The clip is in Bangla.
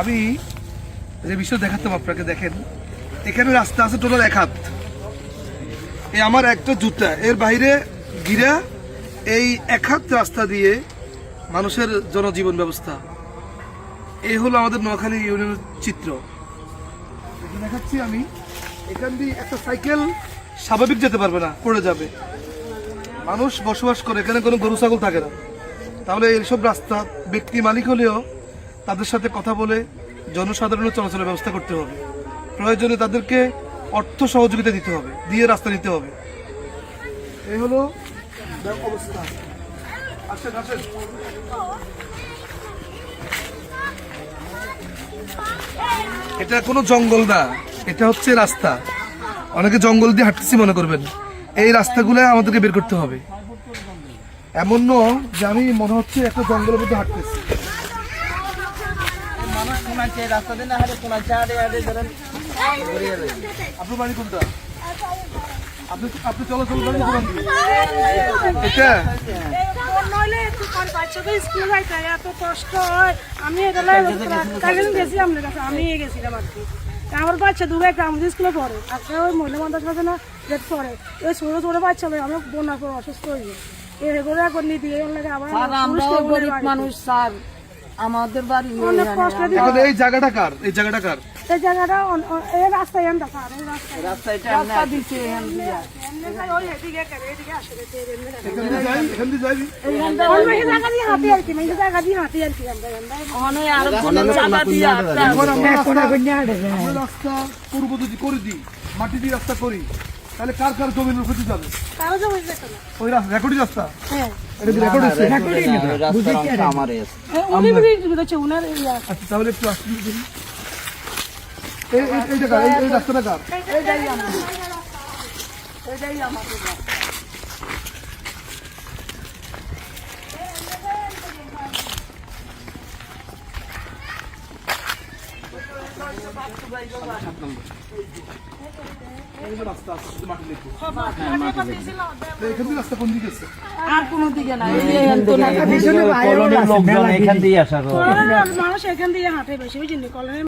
আমি যে বিষয় দেখাতাম আপনাকে, দেখেন। এখানে রাস্তা আছে টোটাল এক হাত। এই আমার একটা জুতা। এর বাইরে গিরা এই এক হাত রাস্তা দিয়ে মানুষের জনজীবন ব্যবস্থা। এই হলো আমাদের নোয়াখালী ইউনিয়নের চিত্র। দেখাচ্ছি আমি, এখান দিয়ে একটা সাইকেল স্বাভাবিক যেতে পারবে না, পড়ে যাবে। মানুষ বসবাস করে, এখানে কোনো গরু, ছাগল থাকে না। তাহলে এইসব রাস্তা ব্যক্তি মালিক হলেও তাদের সাথে কথা বলে জনসাধারণের চলাচলের ব্যবস্থা করতে হবে। প্রয়োজনে তাদেরকে অর্থ সহযোগিতা দিতে হবে, দিয়ে রাস্তা দিতে হবে। এই হলো এটা কোনো জঙ্গল না, এটা হচ্ছে রাস্তা। অনেকে জঙ্গল দিয়ে হাঁটতেছি মনে করবেন। এই রাস্তাগুলো আমাদেরকে বের করতে হবে। এমন যে আমি মনে হচ্ছে একটা জঙ্গলের মধ্যে হাঁটতেছি। কোনাচ্ছে রাস্তা দিয়ে না হাঁটে কোনাচ্ছে হাঁটে হাঁটে ধরেন। ঘুরিয়ে দেয় আপনার বাড়ি কোনটা? আপনি আপনি চলাচল করেন কোন এটা? নইলে একটু পর বাচ্চাদের স্কুলে যাইতে হয়, এত কষ্ট হয়। আমি কালকে কাছে আমি গেছিলাম আর কি। আমার বাচ্চা দুটো একটা আমাদের স্কুলে পড়ে একটা ওই মহিলা মাদ্রাসা আছে না যেটা পড়ে। ওই ছোটো ছোটো বাচ্চা হবে আমি বোনার পর অসুস্থ হয়ে যায় এর করে এখন নিতে আবার মানুষ স্যার। আমাদের বাড়ি এই জায়গাটা কার এই জায়গাটা কার এই জায়গাটা এই রাস্তায় এমন এই রাস্তায় রাস্তাটা রাস্তা। এমনি ওই এদিকে করে, এদিকে আসে, এদিকে এমনি যায়। এখান দিয়ে যাই এখান যাই অন্য এই জায়গা দিয়ে হাঁটি আর কি, এই জায়গা দিয়ে হাঁটি আর কি আমরা, আমরা। ওখানে আর কোনো চাঁদা দিয়ে একটা এখন আমরা রাস্তা পূর্ব যদি করে দিই মাটি দিয়ে রাস্তা করি তাহলে কার কার জমির ক্ষতি যাবে? কারও জমি যেত না। ওই রাস্তা রেকর্ডিং রাস্তা? হ্যাঁ। তাহলে একটু এই রাস্তাটা কার? আর কোনো দিকে না মানুষ এখান দিয়ে হাঁটে বেশি বুঝলি? কলোনির